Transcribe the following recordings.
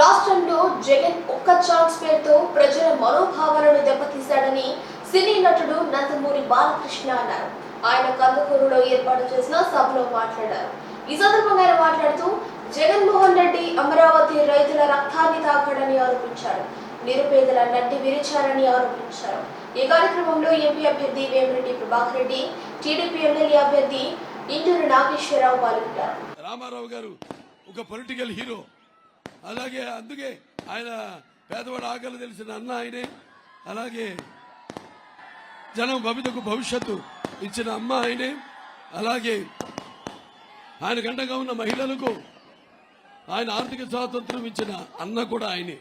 రాష్ట్రంలో జగన్ ఒక్క ఛాన్స్ పేరుతో ప్రజల మనోభావాలను దెబ్బతీశాడని సినీ నటుడు నందమూరి బాలకృష్ణ అన్నారు. ఆయన కందుకూరులో ఏర్పాటు చేసిన సభలో మాట్లాడారు. ఈ సందర్భంగా ఆయన మాట్లాడుతూ జగన్మోహన్ రెడ్డి అమరావతి రైతుల రక్తాన్ని తాకాడని ఆరోపించారు. నిరుపేదల నడ్డి విరిచారని ఆరోపించారు. ఈ కార్యక్రమంలో ఎంపీ అభ్యర్థి వేమిరెడ్డి ప్రభాకర్ రెడ్డి టీడీపీ ఎమ్మెల్యే అభ్యర్థి ఇంటూరు నాగేశ్వరరావు పాల్గొన్నారు. రామారావు గారు ఒక పొలిటికల్ హీరో అలాగే అందుకే ఆయన పేదవాడు ఆకలి తెలిసిన అన్న ఆయనే. అలాగే జనం భవితకు భవిష్యత్తు ఇచ్చిన అమ్మ ఆయనే. అలాగే ఆయన గంటగా ఉన్న మహిళలకు ఆయన ఆర్థిక స్వాతంత్రం ఇచ్చిన అన్న కూడా ఆయనే.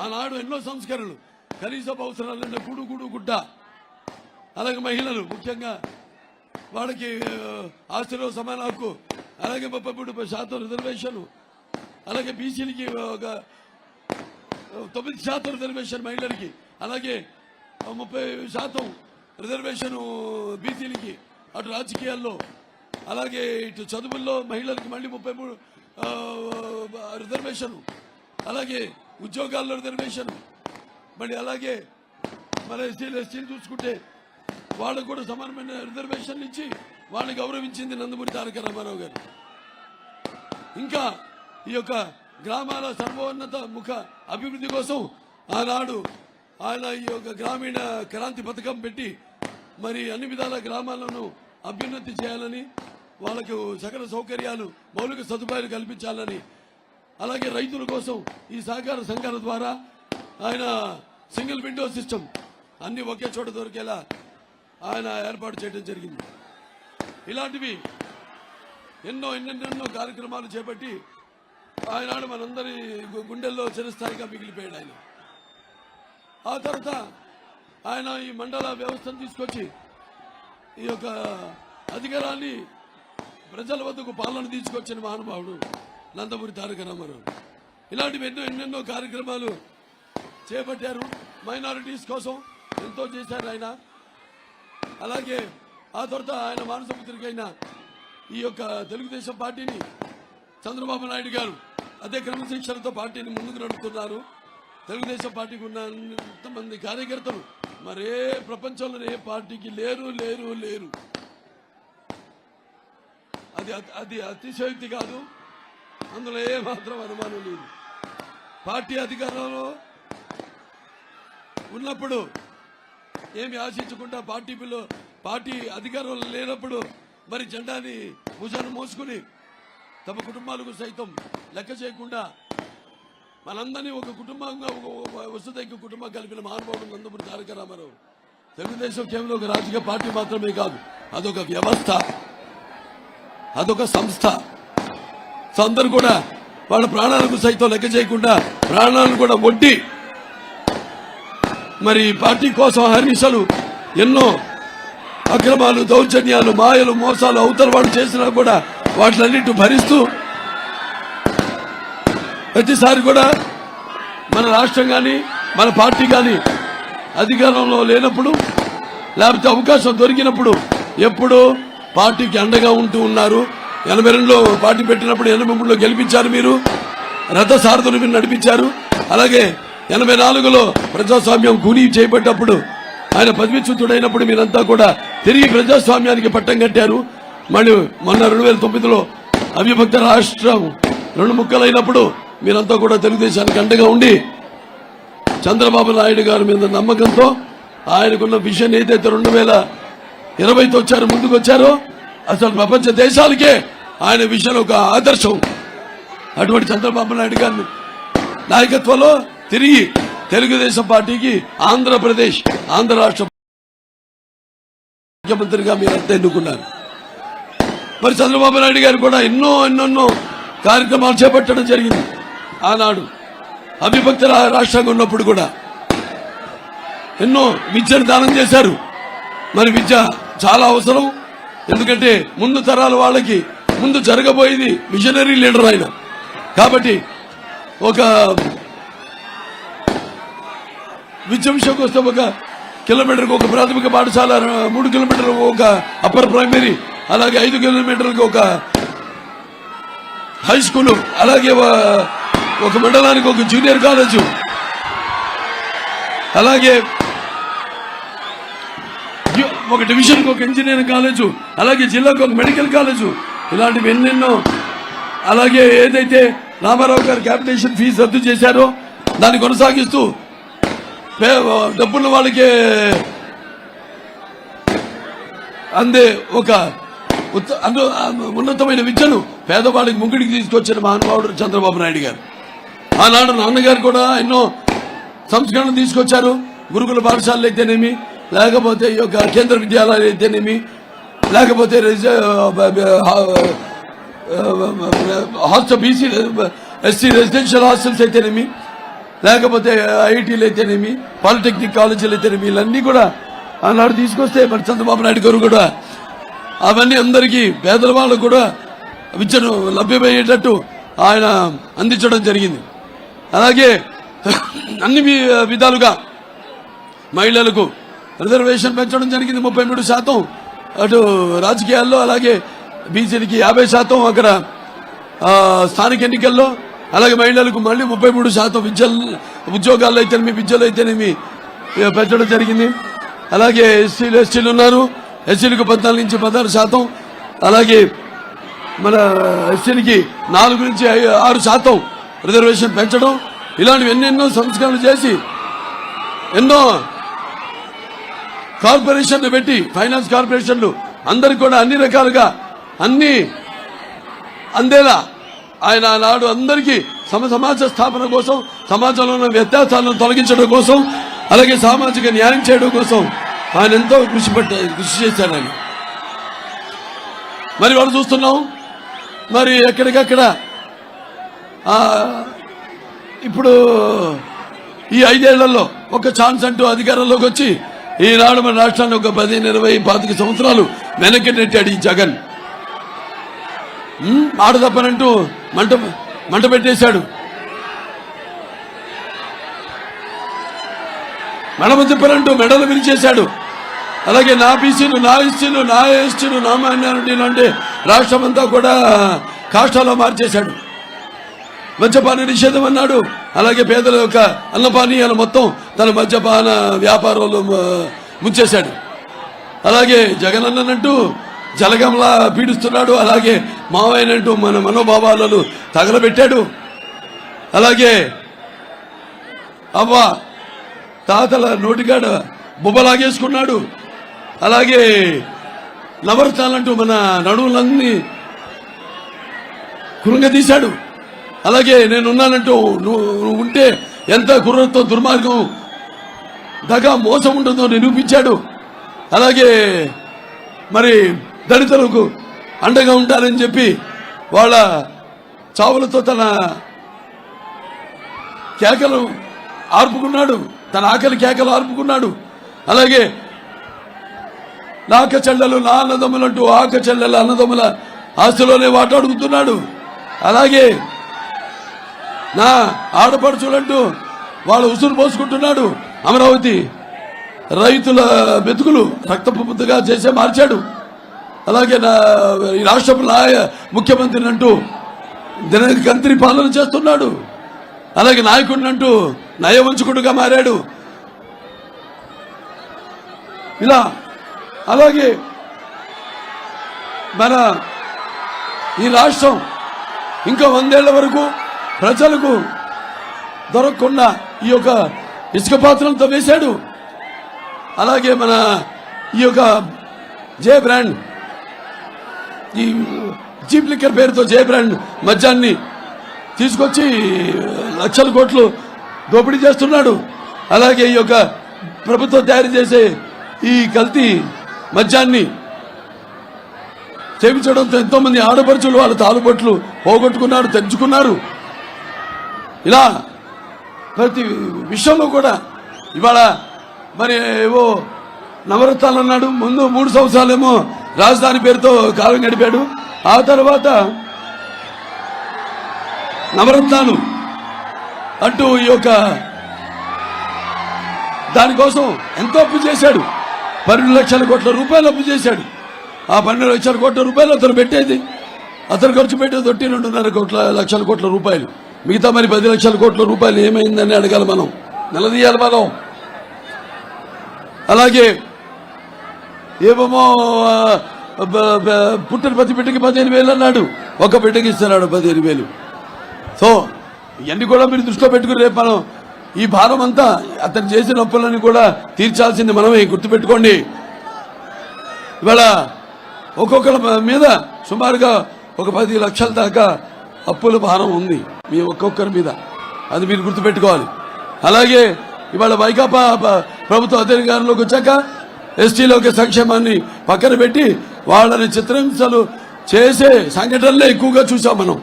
ఆనాడు ఎన్నో సంస్కరణలు కనీస అవసరాలన్న గుడు గుడు గుడ్డ. అలాగే మహిళలు ముఖ్యంగా వాళ్ళకి ఆస్తిలో సమాన హక్కు అలాగే ముప్పై మూడు శాతం రిజర్వేషన్ అలాగే బీసీలకి ఒక తొమ్మిది శాతం రిజర్వేషన్ మహిళలకి అలాగే ముప్పై శాతం రిజర్వేషన్ బీసీలకి అటు రాజకీయాల్లో అలాగే ఇటు చదువుల్లో మహిళలకి మళ్ళీ ముప్పై మూడు రిజర్వేషన్ అలాగే ఉద్యోగాల్లో రిజర్వేషన్ మళ్ళీ అలాగే మన ఎస్సీలు ఎస్సీలు చూసుకుంటే వాళ్ళకు కూడా సమానమైన రిజర్వేషన్ ఇచ్చి వాళ్ళని గౌరవించింది నందమూరి తారక రామారావు గారు. ఇంకా ఈ యొక్క గ్రామాల సర్వోన్నత ముఖ అభివృద్ధి కోసం ఆనాడు ఆయన ఈ యొక్క గ్రామీణ క్రాంతి పథకం పెట్టి మరి అన్ని విధాల గ్రామాలను అభ్యున్నతి చేయాలని వాళ్ళకు సకల సౌకర్యాలు మౌలిక సదుపాయాలు కల్పించాలని అలాగే రైతుల కోసం ఈ సహకార సంఘాల ద్వారా ఆయన సింగిల్ విండో సిస్టమ్ అన్ని ఒకే చోట దొరికేలా ఆయన ఏర్పాటు చేయడం జరిగింది. ఇలాంటివి ఎన్నో ఎన్నెన్నెన్నో కార్యక్రమాలు చేపట్టి ఆయనాడు మనందరి గుండెల్లో చిరస్థాయిగా మిగిలిపోయాడు ఆయన. ఆ తర్వాత ఆయన ఈ మండల వ్యవస్థను తీసుకొచ్చి ఈ యొక్క అధికారాన్ని ప్రజల వద్దకు పాలన తీసుకొచ్చిన మహానుభావుడు నందమూరి తారక రామారావు. ఇలాంటివి ఎన్నో ఎన్నెన్నో కార్యక్రమాలు చేపట్టారు. మైనారిటీస్ కోసం ఎంతో చేశారు ఆయన. అలాగే ఆ తర్వాత ఆయన మానసపుత్రికైన ఈ యొక్క తెలుగుదేశం పార్టీని చంద్రబాబు నాయుడు గారు అదే క్రమశిక్షణతో పార్టీని ముందుకు నడుపుతున్నారు. తెలుగుదేశం పార్టీకి ఉన్న మంది కార్యకర్తలు మరే ప్రపంచంలో ఏ పార్టీకి లేరు లేరు లేరు. అది అది అతిశయోక్తి కాదు. అందులో ఏ మాత్రం అనుమానం లేదు. పార్టీ అధికారంలో ఉన్నప్పుడు ఏమి ఆశించకుండా పార్టీ పిల్లలు పార్టీ అధికారంలో లేనప్పుడు మరి జెండాని భుజాన్ని మోసుకుని తమ కుటుంబాలకు సైతం లెక్క చేయకుండా మనందరినీ ఒక కుటుంబంగా ఒక ఒక వసుదైక కుటుంబం కలిపిన మహానుభావుడు నందమూరి తారక రామారావు. తెలుగుదేశం కేవలం ఒక రాజకీయ పార్టీ మాత్రమే కాదు అదొక వ్యవస్థ అదొక సంస్థ. సో అందరూ కూడా వాళ్ళ ప్రాణాలకు సైతం లెక్క చేయకుండా ప్రాణాలను కూడా ఒడ్డి మరి పార్టీ కోసం హరిసలు ఎన్నో అక్రమాలు దౌర్జన్యాలు మాయలు మోసాలు అవతల వాళ్ళు చేసినా కూడా వాటిలన్నిటి భరిస్తూ ప్రతిసారి కూడా మన రాష్ట్రం కానీ మన పార్టీ కానీ అధికారంలో లేనప్పుడు లేకపోతే అవకాశం దొరికినప్పుడు ఎప్పుడూ పార్టీకి అండగా ఉంటూ ఉన్నారు. ఎనభై రెండులో పార్టీ పెట్టినప్పుడు ఎనభై మూడులో గెలిపించారు మీరు. రథసారథులు మీరు నడిపించారు. అలాగే ఎనభై నాలుగులో ప్రజాస్వామ్యం కూనీ చేపట్టినప్పుడు ఆయన పదవిచ్యుతుడైనప్పుడు మీరంతా కూడా తిరిగి ప్రజాస్వామ్యానికి పట్టం కట్టారు. మళ్ళీ మొన్న రెండు వేల తొమ్మిదిలో అవిభక్త రాష్ట్రం రెండు ముక్కలైనప్పుడు మీరంతా కూడా తెలుగుదేశానికి అండగా ఉండి చంద్రబాబు నాయుడు గారి మీద నమ్మకంతో ఆయనకున్న విషయం ఏదైతే రెండు వేల ఇరవైతో వచ్చారు ముందుకు వచ్చారో అసలు ప్రపంచ దేశాలకే ఆయన విషయం ఒక ఆదర్శం. అటువంటి చంద్రబాబు నాయుడు గారిని నాయకత్వంలో తిరిగి తెలుగుదేశం పార్టీకి ఆంధ్రప్రదేశ్ ఆంధ్ర రాష్ట్ర ముఖ్యమంత్రిగా మీరంతా ఎన్నుకున్నారు. మరి చంద్రబాబు నాయుడు గారు కూడా ఎన్నో ఎన్నెన్నో కార్యక్రమాలు చేపట్టడం జరిగింది. ఆనాడు అవిభక్త రాష్ట్రంగా ఉన్నప్పుడు కూడా ఎన్నో విద్యను దానం చేశారు. మరి విద్య చాలా అవసరం. ఎందుకంటే ముందు తరాల వాళ్ళకి ముందు జరగబోయేది మిషనరీ లీడర్ ఆయన. కాబట్టి ఒక విద్య విషయంకి వస్తే ఒక కిలోమీటర్కి ఒక ప్రాథమిక పాఠశాల మూడు కిలోమీటర్లు ఒక అప్పర్ ప్రైమరీ అలాగే ఐదు కిలోమీటర్లకు ఒక హై స్కూలు అలాగే ఒక మండలానికి ఒక జూనియర్ కాలేజు అలాగే ఒక డివిజన్కి ఒక ఇంజనీరింగ్ కాలేజు అలాగే జిల్లాకు ఒక మెడికల్ కాలేజు ఇలాంటివి ఎన్నెన్నో. అలాగే ఏదైతే రామారావు గారు క్యాపిటేషన్ ఫీజు రద్దు చేశారో దాన్ని కొనసాగిస్తూ పే- డబ్బున్న వాళ్ళకి అందే ఒక ఉన్నతమైన విద్యను పేదవాడికి ముగ్గుడికి తీసుకొచ్చిన మహానుభావుడు చంద్రబాబు నాయుడు గారు. ఆనాడు నాన్నగారు కూడా ఎన్నో సంస్కరణలు తీసుకొచ్చారు. గురుకుల పాఠశాలలు అయితేనేమి లేకపోతే ఈ యొక్క కేంద్ర విద్యాలయాలు అయితేనేమి లేకపోతే hostel BC SC residential hostels అయితేనేమి లేకపోతే ఐఐటీలు అయితేనేమి పాలిటెక్నిక్ కాలేజీలు అయితేనేమి ఇవన్నీ కూడా ఆనాడు తీసుకొస్తే మరి చంద్రబాబు నాయుడు గారు కూడా అవన్నీ అందరికీ పేదల వాళ్ళకు కూడా విద్యను లభ్యమయ్యేటట్టు ఆయన అందించడం జరిగింది. అలాగే అన్ని విధాలుగా మహిళలకు రిజర్వేషన్ పెంచడం జరిగింది ముప్పై మూడు శాతం. అటు రాజకీయాల్లో అలాగే బీసీలకి యాభై శాతం అక్కడ స్థానిక ఎన్నికల్లో. అలాగే మహిళలకు మళ్ళీ ముప్పై మూడు శాతం విద్య ఉద్యోగాల్లో అయితేనేమి విద్యలో అయితేనేమి ఇక పెంచడం జరిగింది. అలాగే ఎస్సీలు ఎస్టీలు ఉన్నారు. ఎస్సీలకు పద్నాలుగు నుంచి పదహారు శాతం అలాగే మన ఎస్సీలకి నాలుగు నుంచి ఆరు శాతం రిజర్వేషన్ పెంచడం ఇలాంటివి ఎన్నెన్నో సంస్కరణలు చేసి ఎన్నో కార్పొరేషన్లు పెట్టి ఫైనాన్స్ కార్పొరేషన్లు అందరికి కూడా అన్ని రకాలుగా అన్ని అందేలా ఆయన నాడు అందరికీ సమ సమాజ స్థాపన కోసం సమాజంలో ఉన్న వ్యత్యాసాలను తొలగించడం కోసం అలాగే సామాజిక న్యాయం చేయడం కోసం ఆయన ఎంతో కృషి పట్ట కృషి చేశాను ఆయన మరి వాళ్ళు చూస్తున్నాం. మరి ఎక్కడికక్కడ ఇప్పుడు ఈ ఐదేళ్ళలో ఒక ఛాన్స్ అంటూ అధికారంలోకి వచ్చి ఈనాడు మన రాష్ట్రాన్ని ఒక పదిహేను ఇరవై పాతిక సంవత్సరాలు వెనక్కి నెట్టాడు ఈ జగన్. ఆడ తప్పనంటూ మంట మంట పెట్టేశాడు. మెడమ తిప్పనంటూ మెడలు విరిచేశాడు. అలాగే నా బీసీలు నా ఎస్సీలు నా ఎస్టీలు నా మైనారిటీలు అంటే రాష్ట్రం అంతా కూడా కాష్టాలో మార్చేశాడు. మద్యపాన నిషేధం అన్నాడు. అలాగే పేదల యొక్క అన్నపానీయాలు మొత్తం తన మద్యపాన వ్యాపారంలో ముంచేశాడు. అలాగే జగన్ అన్నట్టు జలగంలా పీడిస్తున్నాడు. అలాగే మావయ్యనంటూ మన మనోభావాలను తగలబెట్టాడు. అలాగే అవ్వ తాతల నోటిగాడ బుబ్బలాగేసుకున్నాడు. అలాగే నవరత్నాలంటూ మన నడువులన్నీ కృంగదీశాడు అలాగే నేనున్నానంటూ నువ్వు నువ్వు ఉంటే ఎంత కుర్రతో దుర్మార్గం దగా మోసం ఉంటుందో నిరూపించాడు. అలాగే మరి దళితులకు అండగా ఉంటారని చెప్పి వాళ్ళ చావులతో తన కేకలు ఆర్పుకున్నాడు. తన ఆకలి కేకలు ఆర్పుకున్నాడు. అలాగే నాక చెల్లెలు నా అన్నదమ్ములంటూ ఆక చెల్లెల అన్నదమ్ముల ఆస్తిలోనే వాటాడుగుతున్నాడు. అలాగే నా ఆడపడుచులంటూ వాళ్ళు ఉసురు పోసుకుంటున్నాడు అమరావతి. రైతుల బెతుకులు రక్తపు చేసే మార్చాడు. అలాగే నా ఈ రాష్ట్ర ముఖ్యమంత్రిని అంటూ దినకంత్రి పాలన చేస్తున్నాడు. అలాగే నాయకుడిని అంటూ నయవంచకుడుగా మారాడు. ఇలా అలాగే మన ఈ రాష్ట్రం ఇంకా వందేళ్ళ వరకు ప్రజలకు దొరకకుండా ఈ యొక్క ఇసుక పాత్రలతో వేశాడు. అలాగే మన ఈ యొక్క జే బ్రాండ్ ఈ చీప్ లిక్కర్ పేరుతో జే బ్రాండ్ మద్యాన్ని తీసుకొచ్చి లక్షల కోట్లు దోపిడీ చేస్తున్నాడు. అలాగే ఈ యొక్క ప్రభుత్వం తయారు చేసే ఈ కల్తీ మద్యాన్ని సేవించడంతో ఎంతో మంది ఆడపడుచులు వాళ్ళ తాలుబొట్లు పోగొట్టుకున్నారు తెంచుకున్నారు. ఇలా ప్రతి విషయంలో కూడా ఇవాళ మరి ఏవో నవరత్నాలు అన్నాడు. ముందు మూడు సంవత్సరాలేమో రాజధాని పేరుతో కాలం గడిపాడు. ఆ తర్వాత నవరత్నాలు అంటూ ఈ యొక్క దానికోసం ఎంతో అప్పు చేశాడు. పన్నెండు లక్షల కోట్ల రూపాయలు అప్పు చేశాడు. ఆ పన్నెండు లక్షల కోట్ల రూపాయలు అతను పెట్టేది. అతను ఖర్చు పెట్టేది ఒట్టి రెండున్నర కోట్ల లక్షల కోట్ల రూపాయలు. మిగతా మరి పది లక్షల కోట్ల రూపాయలు ఏమైందని అడగాలి మనం. నిలదీయాలి మనం. అలాగే ఏమేమో పుట్టిన ప్రతి బిడ్డకి పదిహేను వేలు అన్నాడు. ఒక బిడ్డకి ఇస్తున్నాడు పదిహేను వేలు. సో ఇవన్నీ కూడా మీరు దృష్టిలో పెట్టుకుని రేపు మనం ఈ భారం అంతా అతను చేసిన అప్పులని కూడా తీర్చాల్సింది మనమే గుర్తుపెట్టుకోండి. ఇవాళ ఒక్కొక్కరి మీద సుమారుగా ఒక పది లక్షల దాకా అప్పుల భారం ఉంది మీ ఒక్కొక్కరి మీద. అది మీరు గుర్తుపెట్టుకోవాలి. అలాగే ఇవాళ వైకాపా ప్రభుత్వ అధికారంలోకి వచ్చాక ఎస్టీలోకి సంక్షేమాన్ని పక్కన పెట్టి వాళ్ళని చిత్రహింసలు చేసే సంఘటనలే ఎక్కువగా చూసాం మనం.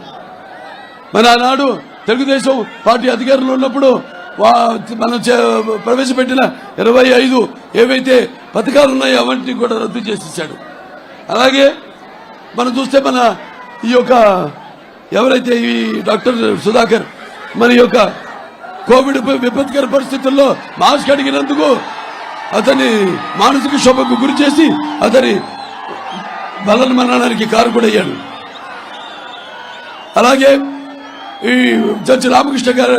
మరి ఆనాడు తెలుగుదేశం పార్టీ అధికారంలో ఉన్నప్పుడు వా- మనం చే- ప్రవేశపెట్టిన ఇరవై ఐదు ఏవైతే పథకాలు ఉన్నాయో అవన్నీ కూడా రద్దు చేసేసాడు అలాగే మనం చూస్తే మన ఈ యొక్క ఎవరైతే ఈ డాక్టర్ సుధాకర్ మన యొక్క కోవిడ్ విపత్కర పరిస్థితుల్లో మాస్క్ అడిగినందుకు అతని మానసిక శోభకు గురి చేసి అతని బలన మరణానికి అయ్యాడు అలాగే ఈ జడ్జి రామకృష్ణ గారు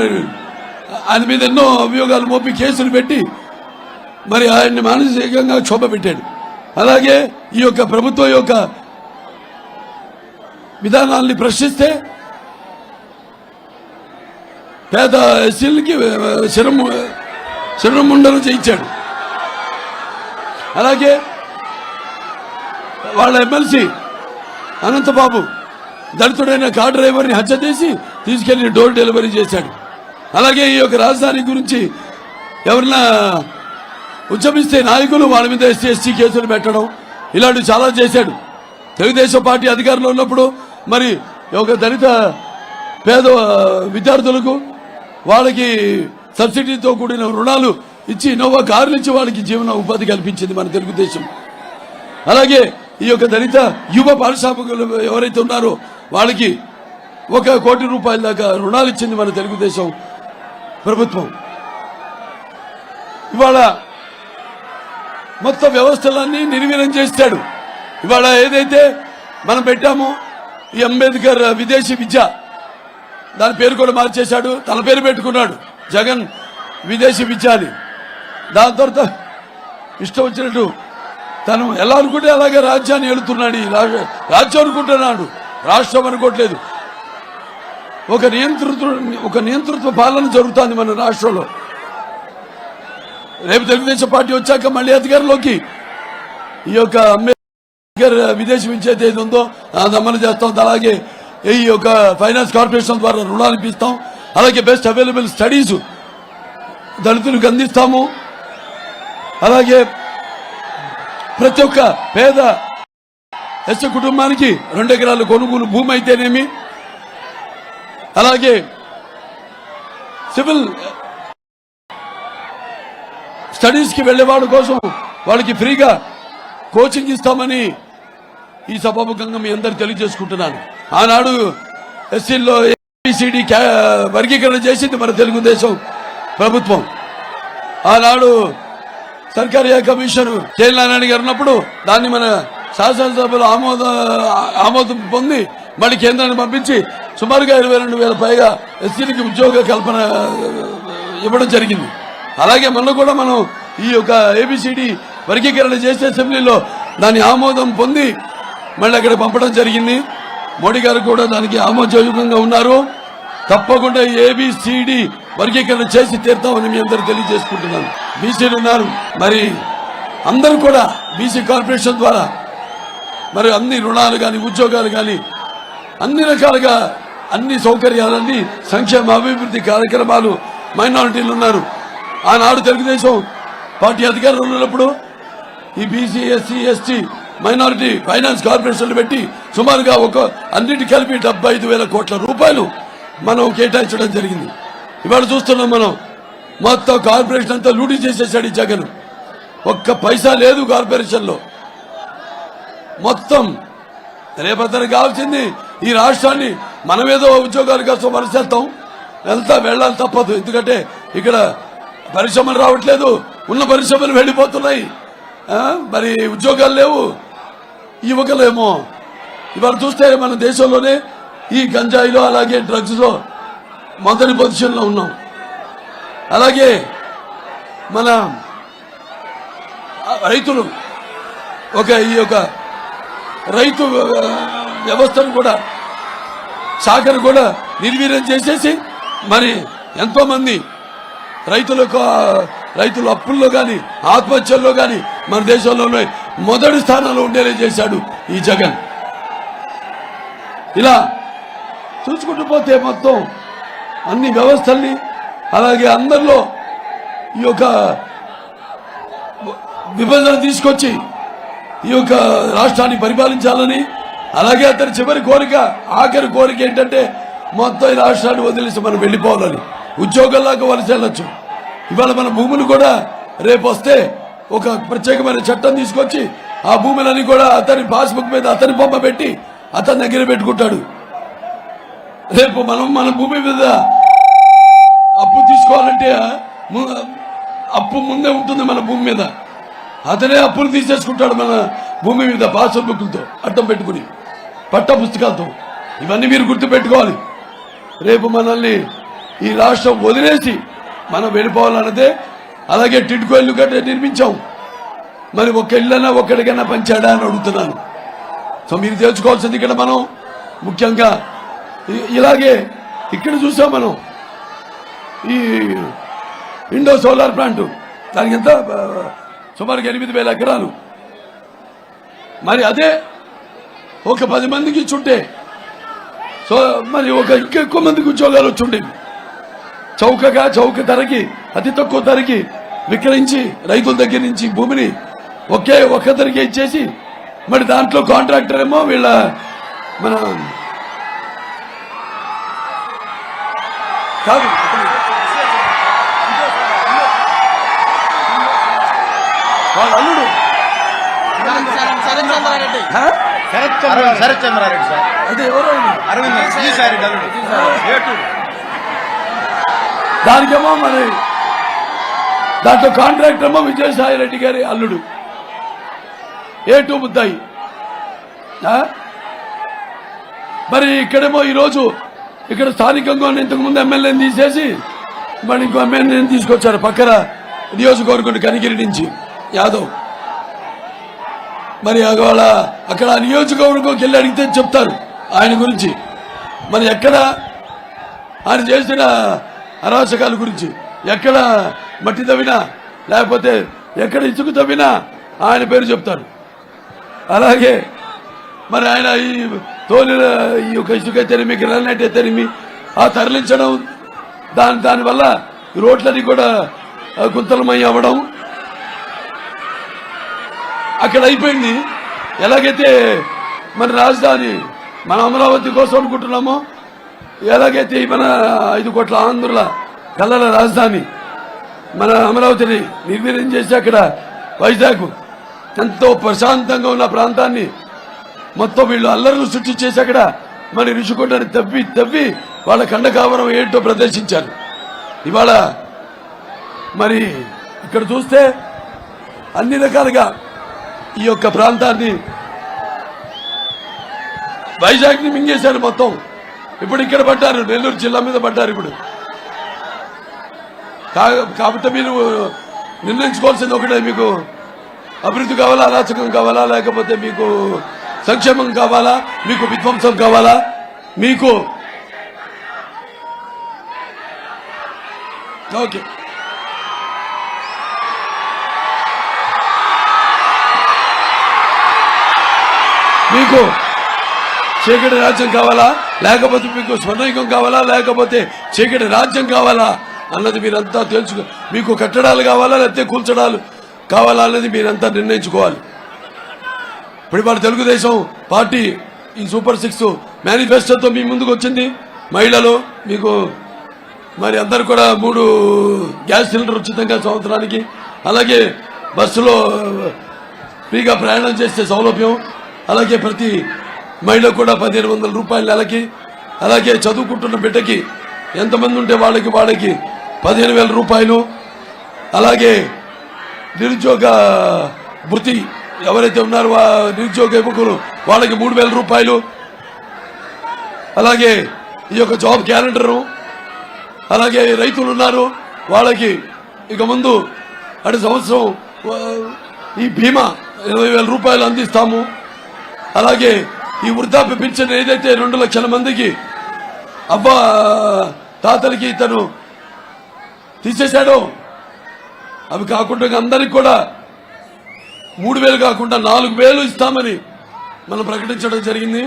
ఆయన మీద ఎన్నో అభియోగాలు మోపి కేసులు పెట్టి మరి ఆయన్ని మానసికంగా క్షోభ పెట్టాడు. అలాగే ఈ యొక్క ప్రభుత్వం యొక్క విధానాల్ని ప్రశ్నిస్తే పేద ఎస్సీలకి శరం శరణముండలు చేయించాడు. అలాగే వాళ్ళ ఎమ్మెల్సీ అనంతబాబు దళితుడైన కార్ డ్రైవర్ని హత్య చేసి తీసుకెళ్ళి డోర్ డెలివరీ చేశాడు. అలాగే ఈ యొక్క రాజధాని గురించి ఎవరన్నా ఉద్యమిస్తే నాయకులు వాళ్ళ మీద ఎస్సీ ఎస్టీ కేసులు పెట్టడం ఇలాంటివి చాలా చేశాడు. తెలుగుదేశం పార్టీ అధికారంలో ఉన్నప్పుడు మరి ఒక దళిత పేద విద్యార్థులకు వాళ్ళకి సబ్సిడీతో కూడిన రుణాలు ఇచ్చి ఇన్నోవా కార్లు ఇచ్చి వాళ్ళకి జీవన ఉపాధి కల్పించింది మన తెలుగుదేశం. అలాగే ఈ యొక్క దళిత యువ పారిశ్రామికులు ఎవరైతే ఉన్నారో వాళ్ళకి ఒక కోటి రూపాయల దాకా రుణాలు ఇచ్చింది మన తెలుగుదేశం ప్రభుత్వం. ఇవాళ మొత్తం వ్యవస్థలన్నీ నిర్వీర్యం చేస్తాడు. ఇవాళ ఏదైతే మనం పెట్టామో ఈ అంబేద్కర్ విదేశీ విద్య దాని పేరు కూడా మార్చేశాడు తన పేరు పెట్టుకున్నాడు జగన్ విదేశీ విద్య అని. దాని తర్వాత ఇష్టం వచ్చినట్టు తను ఎలా అనుకుంటే అలాగే రాజ్యాన్ని ఏలుతున్నాడు ఈ రాజ్యం అనుకుంటున్నాడు. రాష్ట్రం అనుకోవట్లేదు. ఒక నియంతృత్వ ఒక నియంతృత్వ పాలన జరుగుతుంది మన రాష్ట్రంలో. రేపు తెలుగుదేశం పార్టీ వచ్చాక మళ్ళీ అధికారంలోకి ఈ యొక్క అంబేద్కర్ విదేశీ విద్య ఏది ఉందో అది అమలు చేస్తాం. అలాగే ఈ యొక్క ఫైనాన్స్ కార్పొరేషన్ ద్వారా రుణాలు ఇప్పిస్తాం. అలాగే బెస్ట్ అవైలబుల్ స్టడీస్ దళితులకు అందిస్తాము. అలాగే ప్రతి ఒక్క పేద ఎస్ కుటుంబానికి రెండు ఎకరాల కొనుగోలు భూమి అయితేనేమి? అలాగే సివిల్ స్టడీస్కి వెళ్ళేవాడు కోసం వాళ్ళకి ఫ్రీగా కోచింగ్ ఇస్తామని ఈ సభాముఖంగా మీ అందరు తెలియజేసుకుంటున్నాను. ఆనాడు ఎస్సీల్లో ఏబిసిడి వర్గీకరణ చేసింది మన తెలుగుదేశం ప్రభుత్వం. ఆనాడు సర్కారీ కమిషన్ కేఎల్నారాయణ గారు ఉన్నప్పుడు దాన్ని మన శాసనసభలో ఆమోద ఆమోదం పొంది మళ్ళీ కేంద్రాన్ని పంపించి సుమారుగా ఇరవై రెండు వేల పైగా ఎస్సీలకి ఉద్యోగ కల్పన ఇవ్వడం జరిగింది. అలాగే మొన్న కూడా మనం ఈ యొక్క ఏబిసిడి వర్గీకరణ చేసే అసెంబ్లీలో దాని ఆమోదం పొంది మళ్ళీ అక్కడ పంపడం జరిగింది. మోడీ గారు కూడా దానికి ఆమోదయుగంగా ఉన్నారు. తప్పకుండా ఏబిసిడి వర్గీకరణ చేసి తీర్థమని మీ అందరూ తెలియజేసుకుంటున్నాను. బీసీలు ఉన్నారు. మరి అందరూ కూడా బీసీ కార్పొరేషన్ ద్వారా మరి అన్ని రుణాలు కానీ ఉద్యోగాలు కానీ అన్ని రకాలుగా అన్ని సౌకర్యాలన్నీ సంక్షేమ అభివృద్ధి కార్యక్రమాలు మైనారిటీలు ఉన్నారు. ఆనాడు తెలుగుదేశం పార్టీ అధికారంలో ఉన్నప్పుడు ఈ BC SC ST minority finance కార్పొరేషన్లు పెట్టి సుమారుగా ఒక అన్నిటి కలిపి డెబ్బై ఐదు వేల కోట్ల రూపాయలు మనం కేటాయించడం జరిగింది. ఇవాళ చూస్తున్నాం మనం మొత్తం కార్పొరేషన్ అంతా లూటీ చేసేసాడు ఈ జగన్. ఒక్క పైసా లేదు కార్పొరేషన్లో. మొత్తం రేపతనికి కావాల్సింది ఈ రాష్ట్రాన్ని మనమేదో ఉద్యోగాల కోసం మనసేస్తాం వెళ్తా వెళ్ళాలి తప్పదు. ఎందుకంటే ఇక్కడ పరిశ్రమలు రావట్లేదు. ఉన్న పరిశ్రమలు వెళ్ళిపోతున్నాయి. మరి ఉద్యోగాలు లేవు. యువకులేమో. ఇవాళ చూస్తే మన దేశంలోనే ఈ గంజాయిలో అలాగే డ్రగ్స్లో మొదటి పొజిషన్లో ఉన్నాం. అలాగే మన రైతులు ఒక ఈ యొక్క రైతు వ్యవస్థను కూడా శాఖను కూడా నిర్వీర్యం చేసేసి మరి ఎంతోమంది రైతులకు రైతుల అప్పుల్లో కానీ ఆత్మహత్యల్లో కానీ మన దేశంలోనే మొదటి స్థానంలో ఉండేలా చేశాడు ఈ జగన్. ఇలా చూసుకుంటూ పోతే మొత్తం అన్ని వ్యవస్థల్ని అలాగే అందరిలో ఈ యొక్క విభజన తీసుకొచ్చి ఈ యొక్క రాష్ట్రాన్ని పరిపాలించాలని. అలాగే అతని చివరి కోరిక ఆఖరి కోరిక ఏంటంటే మొత్తం ఈ రాష్ట్రాన్ని వదిలేసి మనం వెళ్ళిపోవాలని. ఉద్యోగంలాగా వలస వెళ్ళొచ్చు. ఇవాళ మన భూములు కూడా రేపు వస్తే ఒక ప్రత్యేకమైన చట్టం తీసుకొచ్చి ఆ భూములని కూడా అతని పాస్బుక్ మీద అతని బొమ్మ పెట్టి అతని దగ్గర పెట్టుకుంటాడు. రేపు మనం మన భూమి మీద అప్పు తీసుకోవాలంటే అప్పు ముందే ఉంటుంది మన భూమి మీద. అతనే అప్పులు తీసేసుకుంటాడు మన భూమి మీద పాస్బుక్లతో అడ్డం పెట్టుకుని. పట్ట పుస్తకాలతో. ఇవన్నీ మీరు గుర్తు పెట్టుకోవాలి రేపు మనల్ని ఈ రాష్ట్రం వదిలేసి మనం వెళ్ళిపోవాలన్నదే అలాగే టిడ్కో ఇల్లు కట్టే నిర్మించాం. మరి ఒక ఇల్లైనా ఒక్కడికైనా పంచాడా అని అడుగుతున్నాను. సో మీరు తెలుసుకోవాల్సింది ఇక్కడ మనం ముఖ్యంగా ఇలాగే ఇక్కడ చూసాం మనం ఈ ఇండో సోలార్ ప్లాంట్. దానికి ఎంత? సుమారుగా ఎనిమిది వేల ఎకరాలు. మరి అదే ఒక పది మందికి ఇచ్చుంటే సో మరి ఒక ఇంకెక్కువ మందికి ఉద్యోగాలు వచ్చుండేవి చౌకగా చౌక ధరకి అతి తక్కువ ధరకి విక్రయించి రైతుల దగ్గర నుంచి భూమిని ఒకే ఒక్క ధరకే ఇచ్చేసి మరి దాంట్లో కాంట్రాక్టర్ ఏమో వీళ్ళ మన కాదు. వాళ్ళ అల్లుడు. శరత్ చంద్రారెడ్డి హ? శరత్ చంద్రారెడ్డి సార్. అదే ఎవరో. అరవింద్. దానికేమో మరి? దాంట్లో కాంట్రాక్ట్ ఏమో విజయసాయి రెడ్డి గారి అల్లుడు. ఏ టూ ముద్దాయి? మరి ఇక్కడేమో ఈరోజు ఇక్కడ స్థానికంగా ఉన్న ఇంతకుముందు ఎమ్మెల్యేని తీసేసి మరి ఇంకో ఎమ్మెల్యేని తీసుకొచ్చారు పక్కన నియోజకవర్గం కనిగిరి నుంచి. యాదవ్. మరి వాళ్ళ అక్కడ నియోజకవర్గంకి వెళ్ళి అడిగితే చెప్తారు ఆయన గురించి. మరి ఎక్కడ ఆయన చేసిన అరాచకాల గురించి. ఎక్కడ మట్టి తవ్వినా లేకపోతే ఎక్కడ ఇసుక తవ్వినా ఆయన పేరు చెప్తారు. అలాగే మరి ఆయన ఈ తోలి ఈ యొక్క ఇసుక తెరిమి గ్రానైట్ తెరిమి ఆ తరలించడం దాని దానివల్ల రోడ్లన్నీ కూడా గుంతలమై అవ్వడం అక్కడ అయిపోయింది. ఎలాగైతే మన రాజధాని మన అమరావతి కోసం అనుకుంటున్నామో ఎలాగైతే మన ఐదు కోట్ల ఆంధ్రుల కళ్ళల రాజధాని మన అమరావతిని నిర్వీర్యం చేసి అక్కడ వైజాగ్ ఎంతో ప్రశాంతంగా ఉన్న ప్రాంతాన్ని మొత్తం వీళ్ళు అల్లరులు సృష్టించేసి అక్కడ మరి రుచికొండని తవ్వి తవ్వి వాళ్ళ కండకావరం ఏంటో ప్రదర్శించారు. ఇవాళ మరి ఇక్కడ చూస్తే అన్ని రకాలుగా ఈ యొక్క ప్రాంతాన్ని వైజాగ్ని మింగేశారు మొత్తం. ఇప్పుడు ఇక్కడ పడ్డారు నెల్లూరు జిల్లా మీద పడ్డారు ఇప్పుడు. కా- కాబట్టి మీరు నిర్ణయించుకోవాల్సింది ఒకటే మీకు అభివృద్ధి కావాలా అరాచకం కావాలా లేకపోతే మీకు సంక్షేమం కావాలా మీకు విధ్వంసం కావాలా? మీకు ఓకే. మీకు చీకటి రాజ్యం కావాలా? లేకపోతే మీకు స్వర్ణయుగం కావాలా? లేకపోతే చీకటి రాజ్యం కావాలా? అన్నది మీరంతా తెలుసుకో మీకు కట్టడాలు కావాలా? లేకపోతే కూల్చడాలు కావాలా? అన్నది మీరంతా నిర్ణయించుకోవాలి. ఇప్పుడు మన తెలుగుదేశం పార్టీ ఈ సూపర్ సిక్స్ మేనిఫెస్టోతో మీ ముందుకు వచ్చింది. మహిళలు మీకు మరి అందరు కూడా మూడు గ్యాస్ సిలిండర్ ఉచితంగా సంవత్సరానికి అలాగే బస్సులో ఫ్రీగా ప్రయాణం చేసే సౌలభ్యం. అలాగే ప్రతి మహిళ కూడా పదిహేను వందల రూపాయలు నెలకి అలాగే చదువుకుంటున్న బిడ్డకి ఎంతమంది ఉంటే వాళ్ళకి వాళ్ళకి పదిహేను వేల రూపాయలు అలాగే నిరుద్యోగ భృతి ఎవరైతే ఉన్నారో వా నిరుద్యోగ యువకులు వాళ్ళకి మూడు వేల రూపాయలు అలాగే ఈ యొక్క జాబ్ క్యాలెండరు అలాగే రైతులు ఉన్నారు వాళ్ళకి ఇక ముందు అటు సంవత్సరం ఈ బీమా ఇరవై వేల రూపాయలు అందిస్తాము. అలాగే ఈ వృద్ధాప్య పింఛన్ ఏదైతే రెండు లక్షల మందికి అబ్బా తాతలకి తను తీసేశాడో అవి కాకుండా అందరికి కూడా మూడు వేలు కాకుండా నాలుగు వేలు ఇస్తామని మనం ప్రకటించడం జరిగింది.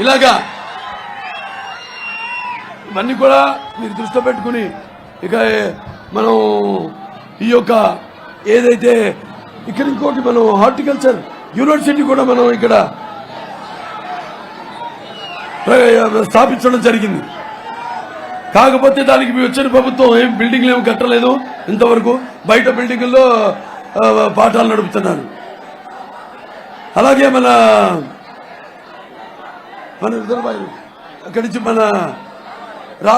ఇలాగా ఇవన్నీ కూడా మీరు దృష్టిలో పెట్టుకుని ఇక మనం ఈ యొక్క ఏదైతే ఇక్కడ ఇంకోటి మనం హార్టికల్చర్ యూనివర్సిటీ కూడా మనం ఇక్కడ స్థాపించడం జరిగింది. కాకపోతే దానికి మీ వచ్చిన ప్రభుత్వం ఏం బిల్డింగ్లు ఏమి కట్టలేదు ఇంతవరకు. బయట బిల్డింగుల్లో పాఠాలు నడుపుతున్నారు. అలాగే మన మన రిజర్వాయర్ అక్కడి నుంచి మన రా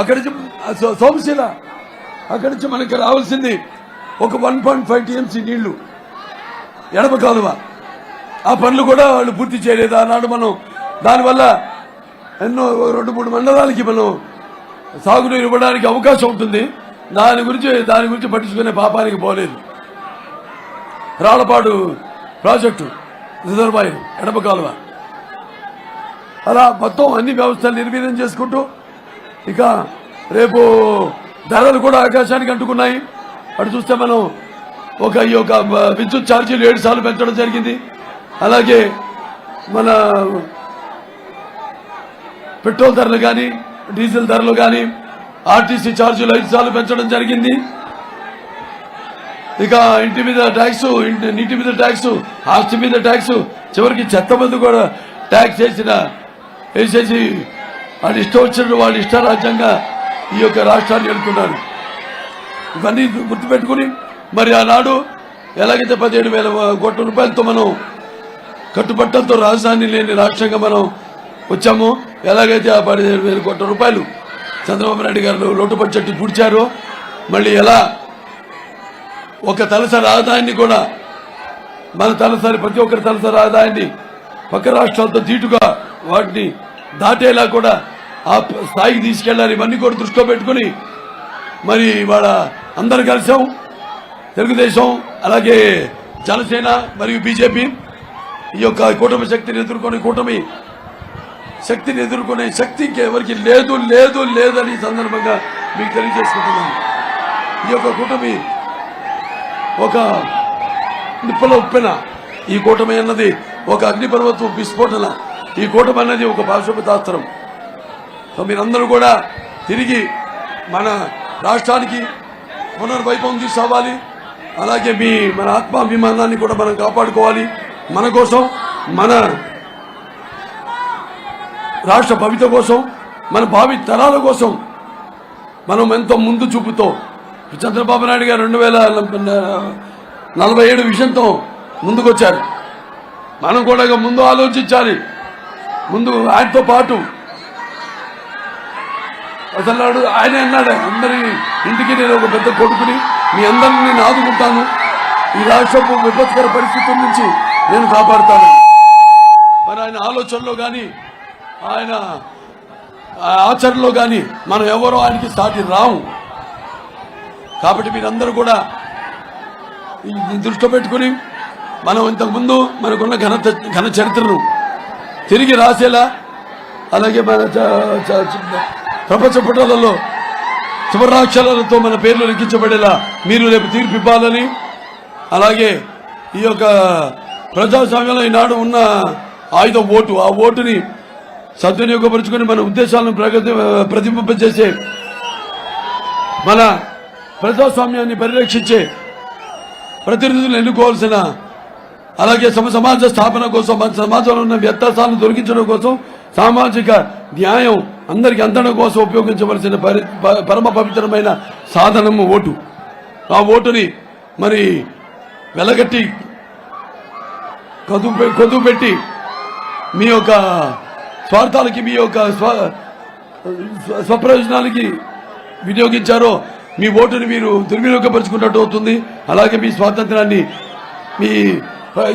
అక్కడి నుంచి సోమశీల అక్కడి నుంచి మనకి రావాల్సింది ఒక వన్ పాయింట్ ఫైవ్ టీఎంసీ నీళ్ళు. ఎడమ కాలువ. ఆ పనులు కూడా వాళ్ళు పూర్తి చేయలేదు. ఆనాడు మనం దానివల్ల ఎన్నో రెండు మూడు మండలాలకి మనం సాగునీరు ఇవ్వడానికి అవకాశం ఉంటుంది. దాని గురించి దాని గురించి పట్టించుకునే పాపానికి పోలేదు. రాళ్ళపాడు ప్రాజెక్టు రిజర్వాయర్ ఎడమ కాలువ. అలా మొత్తం అన్ని వ్యవస్థలు నిర్వీర్యం చేసుకుంటూ ఇక రేపు ధరలు కూడా ఆకాశానికి అంటుకున్నాయి. అటు చూస్తే మనం ఒక ఈ యొక్క విద్యుత్ ఛార్జీలు ఏడు సార్లు పెంచడం జరిగింది. అలాగే మన పెట్రోల్ ధరలు కానీ డీజిల్ ధరలు కానీ ఆర్టీసీ ఛార్జీలు ఐదు సార్లు పెంచడం జరిగింది. ఇక ఇంటి మీద ట్యాక్స్ నీటి మీద ట్యాక్స్ ఆస్తి మీద ట్యాక్స్ చివరికి చెత్త మీద కూడా ట్యాక్స్ వేసిన వేసేసి వాళ్ళు ఇష్టం వచ్చినట్టు ఇష్ట రాజ్యంగా ఈ యొక్క రాష్ట్రాన్ని ఎడుతున్నారు ఇవన్నీ గుర్తుపెట్టుకుని మరి ఆనాడు ఎలాగైతే పదిహేడు వేల కోట్ల రూపాయలతో మనం కట్టుబట్టలతో రాజధాని లేని రాష్ట్రంగా మనం వచ్చాము ఎలాగైతే ఆ పదిహేడు వేల కోట్ల రూపాయలు చంద్రబాబు నాయుడు గారు లోటు బడ్జెట్ పూడ్చారో మళ్ళీ ఎలా ఒక తలసరి ఆదాయాన్ని కూడా మన తలసరి ప్రతి ఒక్కరి తలసరి ఆదాయాన్ని పక్క రాష్ట్రాలతో దీటుగా వాటిని దాటేలా కూడా ఆ స్థాయికి తీసుకెళ్ళాలి. ఇవన్నీ కూడా దృష్టిలో పెట్టుకుని మరి వాళ్ళ అందరు కలిసాం. తెలుగుదేశం అలాగే జనసేన మరియు బీజేపీ ఈ యొక్క కూటమి శక్తిని ఎదుర్కొని కూటమి శక్తిని ఎదుర్కొనే శక్తి ఇంకెవరికి లేదు లేదు లేదని సందర్భంగా మీకు తెలియజేసుకుంటున్నాను. ఈ యొక్క కూటమి ఒక నిప్పుల ఉప్పెన ఈ కూటమి అన్నది ఒక అగ్నిపర్వతం విస్ఫోటన. ఈ కూటమి అన్నది ఒక పాశుపతాస్త్రం సో మీరందరూ కూడా తిరిగి మన రాష్ట్రానికి పునర్వైభవం తీసుకోవాలి అలాగే మీ మన ఆత్మాభిమానాన్ని కూడా మనం కాపాడుకోవాలి. మన కోసం మన రాష్ట్ర భవిత కోసం మన భావి తరాల కోసం మనం ఎంతో ముందు చూపుతో చంద్రబాబు నాయుడు గారు రెండు వేల నలభై ఏడు విషయంతో ముందుకొచ్చారు. మనం కూడా ముందు ఆలోచించాలి. ముందు ఆయనతో పాటు అసలు ఆయన అన్నాడు అందరి ఇంటికి నేను ఒక పెద్ద కొడుకుని మీ అందరిని నేను ఆదుకుంటాను. ఈ రాష్ట్రపు విపత్కర పరిస్థితుల నుంచి నేను కాపాడుతాను. మరి ఆయన ఆలోచనలో కానీ ఆయన ఆచరణలో కానీ మనం ఎవరో ఆయనకి సాటి రాము. కాబట్టి మీరందరూ కూడా దృష్టిలో పెట్టుకుని మనం ఇంతకుముందు మనకున్న ఘన ఘన చరిత్రను తిరిగి రాసేలా అలాగే మన ప్రపంచ పుటలలో శుభరాక్షరాలతో మన పేర్లు లెక్కించబడేలా మీరు రేపు తీర్పు ఇవ్వాలని అలాగే ఈ యొక్క ప్రజాస్వామ్యంలో ఈనాడు ఉన్న ఆయుధ ఓటు ఆ ఓటుని సద్వినియోగపరుచుకొని మన ఉద్దేశాలను ప్రగతి ప్రతిబింబించేసే మన ప్రజాస్వామ్యాన్ని పరిరక్షించే ప్రతినిధులను ఎన్నుకోవాల్సిన అలాగే సమ సమాజ స్థాపన కోసం మన సమాజంలో ఉన్న వ్యత్యాసాలను తొలగించడం కోసం సామాజిక న్యాయం అందరికి అందడం కోసం ఉపయోగించవలసిన ప- పరమ పవిత్రమైన సాధనము ఓటు. ఆ ఓటుని మరి వెలగట్టి కదుపు పె- కొదువు పెట్టి మీ యొక్క స్వార్థాలకి మీ యొక్క స్వ స్వప్రయోజనాలకి వినియోగించారో మీ ఓటుని మీరు దుర్వినియోగపరుచుకున్నట్టు అవుతుంది. అలాగే మీ స్వాతంత్రాన్ని మీ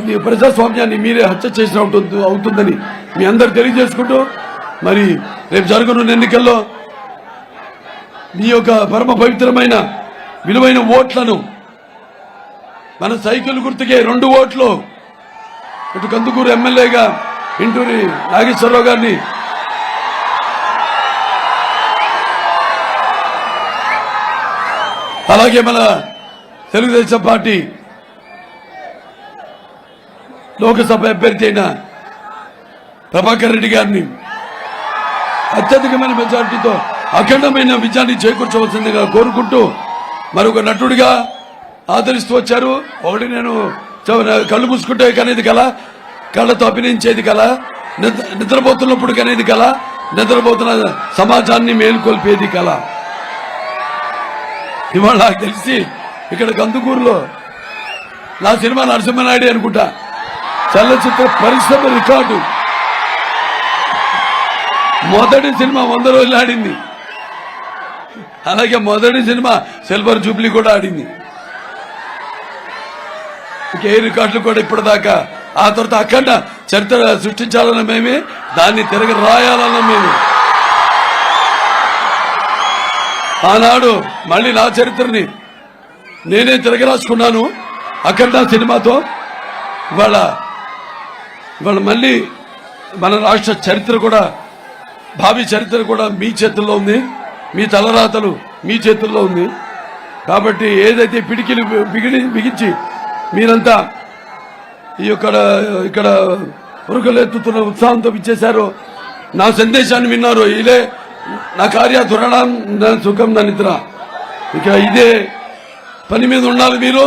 మీ ప్రజాస్వామ్యాన్ని మీరే హత్య చేసిన అవుతుందని మీ అందరు తెలియజేసుకుంటూ మరి రేపు జరగనున్న ఎన్నికల్లో మీ యొక్క పరమ పవిత్రమైన విలువైన ఓట్లను మన సైకిల్ గుర్తుకే రెండు ఓట్లు ఇటు కందుకూరు ఎమ్మెల్యేగా ఇంటూరి నాగేశ్వరరావు గారిని అలాగే మన తెలుగుదేశం పార్టీ లోకసభ అభ్యర్థి అయిన ప్రభాకర్ రెడ్డి గారిని అత్యధికమైన మెజారిటీతో అఖండమైన విజయాన్ని చేకూర్చవలసిందిగా కోరుకుంటూ మరొక నటుడిగా ఆదరిస్తూ వచ్చారు. ఒకటి నేను కళ్ళు మూసుకుంటే కనేది కల కళ్ళతో అభినయించేది కల నిద్ర- నిద్రపోతున్నప్పుడు కనేది కల నిద్రపోతున్న సమాజాన్ని మేల్కొల్పేది కల ఇవాళ నాకు తెలిసి ఇక్కడ కందుకూరులో నా సినిమా నరసింహనాయుడు అనుకుంటా. చలనచిత్ర పరిశ్రమ రికార్డు. మొదటి సినిమా వంద రోజులు ఆడింది. అలాగే మొదటి సినిమా సిల్వర్ జూబ్లీ కూడా ఆడింది. ఇక ఏ రికార్డులు కూడా ఇప్పటిదాకా ఆ తర్వాత అఖండ చరిత్ర సృష్టించాలన్న మేమే దాన్ని తిరగ రాయాలన్న మేము. ఆనాడు మళ్ళీ నా చరిత్రని నేనే తిరగ రాసుకున్నాను అఖండ సినిమాతో. ఇవాళ ఇవాళ మళ్ళీ మన రాష్ట్ర చరిత్ర కూడా భావి చరిత్ర కూడా మీ చేతుల్లో ఉంది మీ తలరాతలు మీ చేతుల్లో ఉంది. కాబట్టి ఏదైతే పిడికిలు బిగిడి బిగించి మీరంతా ఈ యొక్క ఇక్కడ ఉరుకలెత్తుతున్న ఉత్సాహంతో ఇచ్చేశారో నా సందేశాన్ని విన్నారు ఇదే నా కార్యాతురణం నా సుఖం నా నిద్ర. ఇక ఇదే పని మీద ఉండాలి మీరు.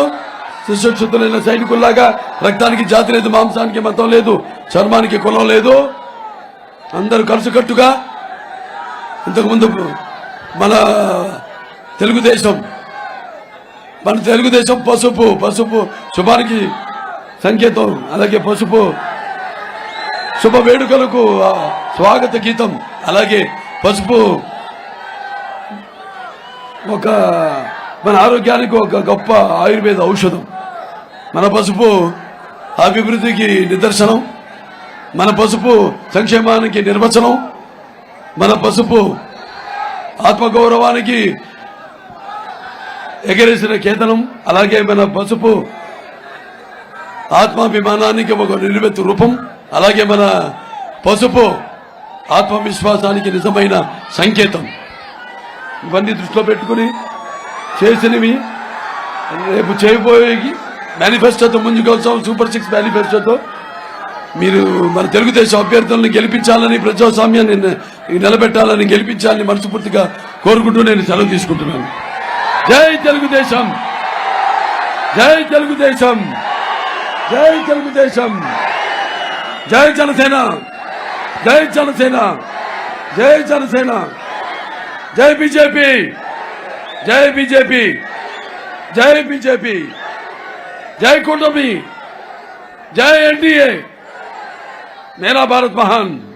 సుశిక్షితులైన సైనికుల్లాగా రక్తానికి జాతి లేదు మాంసానికి మతం లేదు చర్మానికి కులం లేదు. అందరూ కలిసికట్టుగా ఇంతకుముందు మన తెలుగుదేశం మన తెలుగుదేశం పసుపు పసుపు శుభానికి సంకేతం అలాగే పసుపు శుభ వేడుకలకు స్వాగత గీతం అలాగే పసుపు ఒక మన ఆరోగ్యానికి ఒక గొప్ప ఆయుర్వేద ఔషధం. మన పసుపు అభివృద్ధికి నిదర్శనం. మన పసుపు సంక్షేమానికి నిర్వచనం మన పసుపు ఆత్మగౌరవానికి ఎగరేసిన కేతనం అలాగే మన పసుపు ఆత్మాభిమానానికి ఒక నిలువెత్తు రూపం అలాగే మన పసుపు ఆత్మవిశ్వాసానికి నిజమైన సంకేతం. ఇవన్నీ దృష్టిలో పెట్టుకుని చేసినవి రేపు చేయబోయే మేనిఫెస్టోతో ముందుకు వచ్చాం సూపర్ సిక్స్ మేనిఫెస్టోతో మీరు మన తెలుగుదేశం అభ్యర్థులను గెలిపించాలని ప్రజాస్వామ్యాన్ని నిలబెట్టాలని గెలిపించాలని మనస్ఫూర్తిగా కోరుకుంటూ నేను సెలవు తీసుకుంటున్నాను. జై తెలుగుదేశం! జై తెలుగుదేశం! జై తెలుగుదేశం! జై జనసేన! జై జనసేన! జై జనసేన! జై బీజేపీ! జై బీజేపీ! జై బీజేపీ! జై కూటమి! జై ఎన్డీఏ! मेरा भारत महान।